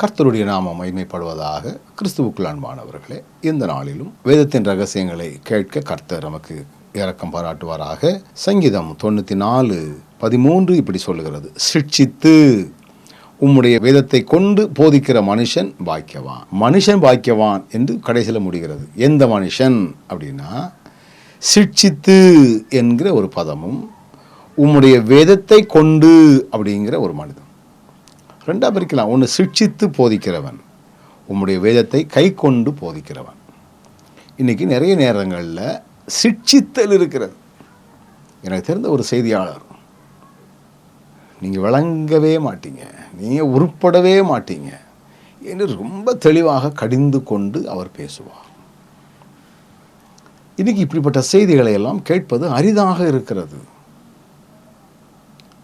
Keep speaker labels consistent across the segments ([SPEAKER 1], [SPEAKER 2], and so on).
[SPEAKER 1] கர்த்தருடைய நாமம் மகிமைப்படுவதாக கிறிஸ்துவுக்குள் அன்பானவர்களே இந்த நாளிலும் வேதத்தின் ரகசியங்களை கேட்க கர்த்தர் நமக்கு இரக்கம் பாராட்டுவாராக. சங்கீதம் தொண்ணூற்றி நாலு பதிமூன்று இப்படி சொல்லுகிறது. சிட்சித்து உம்முடைய வேதத்தை கொண்டு போதிக்கிற மனுஷன் பாக்கியவான். மனுஷன் பாக்கியவான் என்று கடைசியில் முடிகிறது. எந்த மனுஷன் அப்படின்னா சிட்சித்து என்கிற ஒரு பதமும் உம்முடைய வேதத்தை கொண்டு அப்படிங்கிற ஒரு மனிதன். ரெண்டாக பிரிக்கலாம். ஒன்று சிக்ஷித்து போதிக்கிறவன் உம்முடைய வேதத்தை கை கொண்டு போதிக்கிறவன். இன்றைக்கி நிறைய நேரங்களில் சிக்ஷித்தல் இருக்கிறது. எனக்கு தெரிந்த ஒரு செய்தியாளர் நீங்கள் விளங்கவே மாட்டீங்க. நீங்கள் உருப்படவே மாட்டீங்க. என்று ரொம்ப தெளிவாக கடிந்து கொண்டு அவர் பேசுவார். இன்றைக்கி இப்படிப்பட்ட செய்திகளை எல்லாம் கேட்பது அரிதாக இருக்கிறது.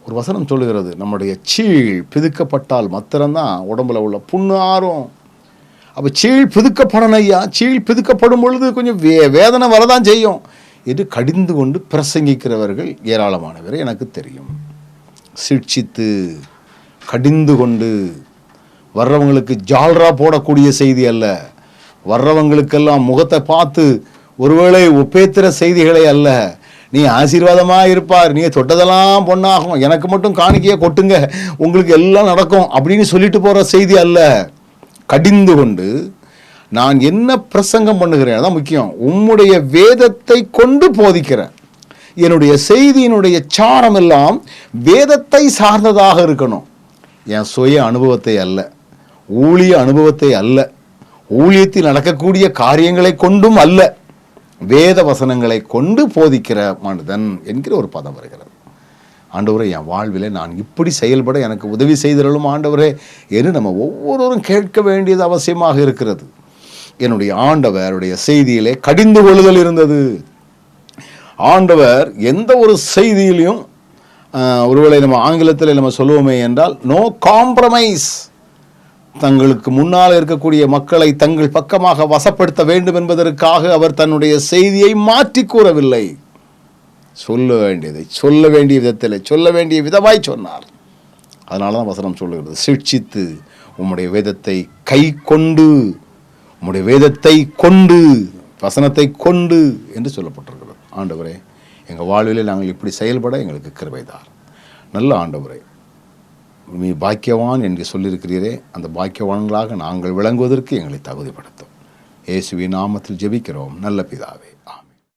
[SPEAKER 1] ஒரு வசனம் சொல்லுகிறது நம்முடைய சீழ் பிதுக்கப்பட்டால் மாத்திரம்தான் உடம்புல உள்ள புண்ணு ஆறும். அப்போ சீழ் பிதுக்கப்படணும் ஐயா. சீழ் பிதுக்கப்படும் பொழுது கொஞ்சம் வே வேதனை வரதான் செய்யும். என்று கடிந்து கொண்டு பிரசங்கிக்கிறவர்கள் ஏராளமானவரை எனக்கு தெரியும். சிட்சித்து கடிந்து கொண்டு வர்றவங்களுக்கு ஜால்ரா போடக்கூடிய செய்தி அல்ல. வர்றவங்களுக்கெல்லாம் முகத்தை பார்த்து ஒருவேளை ஒப்பேத்திர செய்திகளை அல்ல. நீ ஆசீர்வாதமாக இருப்பார். நீ தொட்டதெல்லாம் பொண்ணாகும் எனக்கு மட்டும் காணிக்கையை கொட்டுங்க. உங்களுக்கு எல்லாம் நடக்கும் அப்படின்னு சொல்லிட்டு போகிற செய்தி அல்ல. கடிந்து கொண்டு நான் என்ன பிரசங்கம் பண்ணுகிறேன்? அதான் முக்கியம். உம்முடைய வேதத்தை கொண்டு போதிக்கிறேன். என்னுடைய செய்தியினுடைய சாரம் எல்லாம் வேதத்தை சார்ந்ததாக இருக்கணும். என் சுய அனுபவத்தை அல்ல. ஊழிய அனுபவத்தை அல்ல. ஊழியத்தில் நடக்கக்கூடிய காரியங்களை கொண்டும் அல்ல. வேத வசனங்களை கொண்டு போதிக்கிற மனிதன் என்கிற ஒரு பதம் வருகிறது. ஆண்டவரே என் வாழ்விலே நான் இப்படி செயல்பட எனக்கு உதவி செய்திருளும் ஆண்டவரே என்று நம்ம ஒவ்வொருவரும் கேட்க வேண்டியது அவசியமாக இருக்கிறது. என்னுடைய ஆண்டவருடைய செய்தியிலே கடிந்து கொள்ளுதல் இருந்தது. ஆண்டவர் எந்த ஒரு செய்தியிலையும் ஒருவேளை நம்ம ஆங்கிலத்தில் நம்ம சொல்லுவோமே என்றால் நோ காம்ப்ரமைஸ் தங்களுக்கு முன்னால் இருக்கக்கூடிய மக்களை தங்கள் பக்கமாக வசப்படுத்த வேண்டும் என்பதற்காக அவர் தன்னுடைய செய்தியை மாற்றி கூறவில்லை. சொல்ல வேண்டியதை சொல்ல வேண்டிய விதத்தில் சொல்ல வேண்டிய விதமாய் சொன்னார். அதனால தான் வசனம் சொல்லுகிறது. சிக்ஷித்து உம்முடைய வேதத்தை கை கொண்டு உம்முடைய வேதத்தை கொண்டு வசனத்தை கொண்டு என்று சொல்லப்பட்டிருக்கிறது. ஆண்டவரே எங்கள் வாழ்வில் நாங்கள் இப்படி செயல்பட எங்களுக்கு கிருபைதார் நல்ல ஆண்டவரே நீ பாக்கியவான் என்று சொல்லியிருக்கிறீரே அந்த பாக்கியவான்களாக நாங்கள் விளங்குவதற்கு எங்களை தகுதிப்படுத்தும். இயேசுவின் நாமத்தில் ஜெபிக்கிறோம். நல்ல பிதாவே.